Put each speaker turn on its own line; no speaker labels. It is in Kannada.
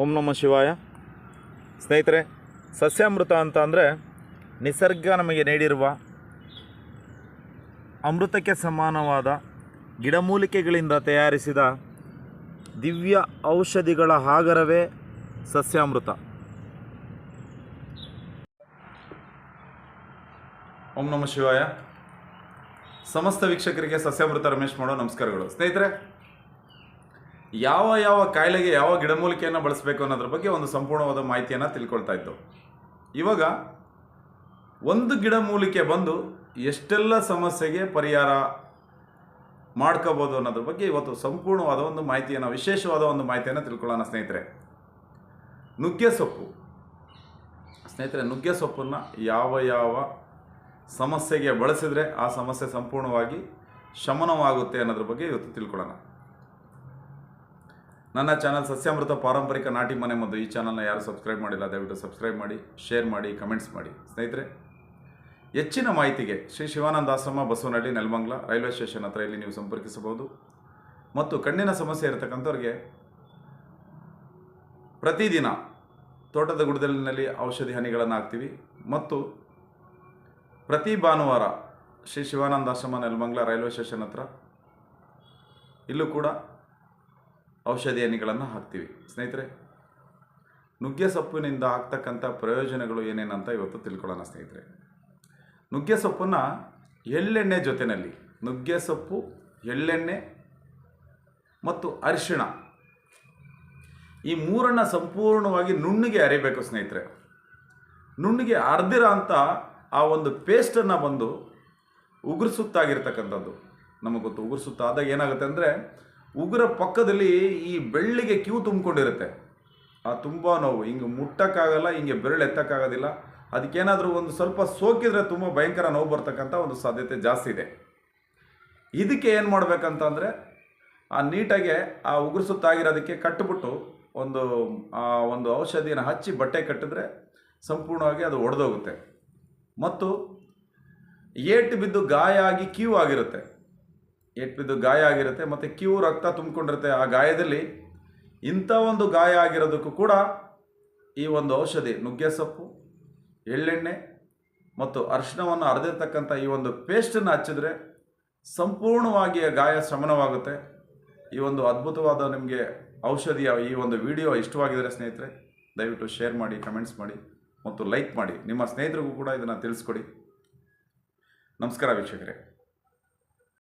ಓಂ ನಮ ಶಿವಾಯ. ಸ್ನೇಹಿತರೆ, ಸಸ್ಯಾಮೃತ ಅಂತ ಅಂದರೆ ನಿಸರ್ಗ ನಮಗೆ ನೀಡಿರುವ ಅಮೃತಕ್ಕೆ ಸಮಾನವಾದ ಗಿಡಮೂಲಿಕೆಗಳಿಂದ ತಯಾರಿಸಿದ ದಿವ್ಯ ಔಷಧಿಗಳ ಆಗರವೇ ಸಸ್ಯಾಮೃತ. ಓಂ ನಮ ಶಿವಾಯ. ಸಮಸ್ತ ವೀಕ್ಷಕರಿಗೆ ಸಸ್ಯಾಮೃತ ರಮೇಶ್ ಮಾಡೋ ನಮಸ್ಕಾರಗಳು. ಸ್ನೇಹಿತರೆ ಯಾವ ಯಾವ ಕಾಯಿಲೆಗೆ ಯಾವ ಗಿಡಮೂಲಿಕೆಯನ್ನು ಬಳಸಬೇಕು ಅನ್ನೋದ್ರ ಬಗ್ಗೆ ಒಂದು ಸಂಪೂರ್ಣವಾದ ಮಾಹಿತಿಯನ್ನು ತಿಳ್ಕೊಳ್ತಾ ಇತ್ತು ಇವಾಗ ಒಂದು ಗಿಡಮೂಲಿಕೆ ಬಂದು ಎಷ್ಟೆಲ್ಲ ಸಮಸ್ಯೆಗೆ ಪರಿಹಾರ ಮಾಡ್ಕೋಬೋದು ಅನ್ನೋದ್ರ ಬಗ್ಗೆ ಇವತ್ತು ಸಂಪೂರ್ಣವಾದ ಒಂದು ಮಾಹಿತಿಯನ್ನು, ವಿಶೇಷವಾದ ಒಂದು ಮಾಹಿತಿಯನ್ನು ತಿಳ್ಕೊಳ್ಳೋಣ ಸ್ನೇಹಿತರೆ. ನುಗ್ಗೆ ಸೊಪ್ಪು. ಸ್ನೇಹಿತರೆ, ನುಗ್ಗೆ ಸೊಪ್ಪನ್ನು ಯಾವ ಯಾವ ಸಮಸ್ಯೆಗೆ ಬಳಸಿದರೆ ಆ ಸಮಸ್ಯೆ ಸಂಪೂರ್ಣವಾಗಿ ಶಮನವಾಗುತ್ತೆ ಅನ್ನೋದ್ರ ಬಗ್ಗೆ ಇವತ್ತು ತಿಳ್ಕೊಳ್ಳೋಣ. ನನ್ನ ಚಾನಲ್ ಸಸ್ಯಾಮೃತ ಪಾರಂಪರಿಕ ನಾಟಿ ಮನೆ ಮದ್ದು ಈ ಚಾನಲ್ನ ಯಾರು ಸಬ್ಸ್ಕ್ರೈಬ್ ಮಾಡಿಲ್ಲ, ದಯವಿಟ್ಟು ಸಬ್ಸ್ಕ್ರೈಬ್ ಮಾಡಿ ಶೇರ್ ಮಾಡಿ ಕಮೆಂಟ್ಸ್ ಮಾಡಿ. ಸ್ನೇಹಿತರೆ, ಹೆಚ್ಚಿನ ಮಾಹಿತಿಗೆ ಶ್ರೀ ಶಿವಾನಂದ ಆಶ್ರಮ ಬಸವನಹಳ್ಳಿ, ನೆಲಮಂಗ್ಲ ರೈಲ್ವೆ ಸ್ಟೇಷನ್ ಹತ್ರ ಇಲ್ಲಿ ನೀವು ಸಂಪರ್ಕಿಸಬಹುದು. ಮತ್ತು ಕಣ್ಣಿನ ಸಮಸ್ಯೆ ಇರತಕ್ಕಂಥವ್ರಿಗೆ ಪ್ರತಿದಿನ ತೋಟದ ಗುಡದಲ್ಲಿನಲ್ಲಿ ಔಷಧಿ ಹನಿಗಳನ್ನು ಹಾಕ್ತೀವಿ. ಮತ್ತು ಪ್ರತಿ ಭಾನುವಾರ ಶ್ರೀ ಶಿವಾನಂದ ಆಶ್ರಮ, ನೆಲಮಂಗ್ಲ ರೈಲ್ವೆ ಸ್ಟೇಷನ್ ಹತ್ರ ಇಲ್ಲೂ ಕೂಡ ಔಷಧಿ ಹಾಕ್ತೀವಿ. ಸ್ನೇಹಿತರೆ, ನುಗ್ಗೆ ಸೊಪ್ಪಿನಿಂದ ಆಗ್ತಕ್ಕಂಥ ಪ್ರಯೋಜನಗಳು ಏನೇನಂತ ಇವತ್ತು ತಿಳ್ಕೊಳ್ಳೋಣ ಸ್ನೇಹಿತರೆ. ನುಗ್ಗೆ ಸೊಪ್ಪನ್ನು ಎಳ್ಳೆಣ್ಣೆ ಜೊತೆಯಲ್ಲಿ ನುಗ್ಗೆ ಸೊಪ್ಪು, ಎಳ್ಳೆಣ್ಣೆ ಮತ್ತು ಅರಿಶಿಣ ಈ ಮೂರನ್ನು ಸಂಪೂರ್ಣವಾಗಿ ನುಣ್ಣಿಗೆ ಅರಿಬೇಕು ಸ್ನೇಹಿತರೆ. ನುಣ್ಣಿಗೆ ಅರ್ದಿರ ಅಂತ ಆ ಒಂದು ಪೇಸ್ಟನ್ನು ಬಂದು ಉಗುರು ನಮಗೆ ಗೊತ್ತು ಉಗುರು ಸುತ್ತ ಆದಾಗ ಏನಾಗುತ್ತೆ ಅಂದರೆ ಉಗುರ ಪಕ್ಕದಲ್ಲಿ ಈ ಬೆಳ್ಳಿಗೆ ಕ್ಯೂ ತುಂಬಿಕೊಂಡಿರುತ್ತೆ. ಆ ತುಂಬ ನೋವು, ಹಿಂಗೆ ಮುಟ್ಟಕ್ಕಾಗಲ್ಲ, ಹಿಂಗೆ ಬೆರಳು ಎತ್ತಕ್ಕಾಗೋದಿಲ್ಲ. ಅದಕ್ಕೇನಾದರೂ ಒಂದು ಸ್ವಲ್ಪ ಸೋಕಿದ್ರೆ ತುಂಬ ಭಯಂಕರ ನೋವು ಬರ್ತಕ್ಕಂಥ ಒಂದು ಸಾಧ್ಯತೆ ಜಾಸ್ತಿ ಇದೆ. ಇದಕ್ಕೆ ಏನು ಮಾಡಬೇಕಂತಂದರೆ, ಆ ನೀಟಾಗೆ ಆ ಉಗುರು ಸುತ್ತಾಗಿರೋದಕ್ಕೆ ಕಟ್ಟಿಬಿಟ್ಟು ಒಂದು, ಆ ಒಂದು ಔಷಧಿನ ಹಚ್ಚಿ ಬಟ್ಟೆ ಕಟ್ಟಿದ್ರೆ ಸಂಪೂರ್ಣವಾಗಿ ಅದು ಒಡೆದೋಗುತ್ತೆ. ಮತ್ತು ಏಟು ಬಿದ್ದು ಗಾಯ ಆಗಿ ಕ್ಯೂ ಆಗಿರುತ್ತೆ. ಏಟು ಬಿದ್ದು ಗಾಯ ಆಗಿರುತ್ತೆ, ಮತ್ತು ಕ್ಯೂ ರಕ್ತ ತುಂಬಿಕೊಂಡಿರುತ್ತೆ. ಆ ಗಾಯದಲ್ಲಿ ಇಂಥ ಒಂದು ಗಾಯ ಆಗಿರೋದಕ್ಕೂ ಕೂಡ ಈ ಒಂದು ಔಷಧಿ, ನುಗ್ಗೆ ಸೊಪ್ಪು, ಎಳ್ಳೆಣ್ಣೆ ಮತ್ತು ಅರಿಶಿಣವನ್ನು ಅರೆದಿರ್ತಕ್ಕಂಥ ಈ ಒಂದು ಪೇಸ್ಟನ್ನು ಹಚ್ಚಿದ್ರೆ ಸಂಪೂರ್ಣವಾಗಿ ಗಾಯ ಶಮನವಾಗುತ್ತೆ. ಈ ಒಂದು ಅದ್ಭುತವಾದ ನಿಮಗೆ ಔಷಧಿಯ ಈ ಒಂದು ವಿಡಿಯೋ ಇಷ್ಟವಾಗಿದ್ದರೆ ಸ್ನೇಹಿತರೆ, ದಯವಿಟ್ಟು ಶೇರ್ ಮಾಡಿ, ಕಮೆಂಟ್ಸ್ ಮಾಡಿ ಮತ್ತು ಲೈಕ್ ಮಾಡಿ. ನಿಮ್ಮ ಸ್ನೇಹಿತರಿಗೂ ಕೂಡ ಇದನ್ನು ತಿಳಿಸ್ಕೊಡಿ. ನಮಸ್ಕಾರ ವೀಕ್ಷಕರೇ.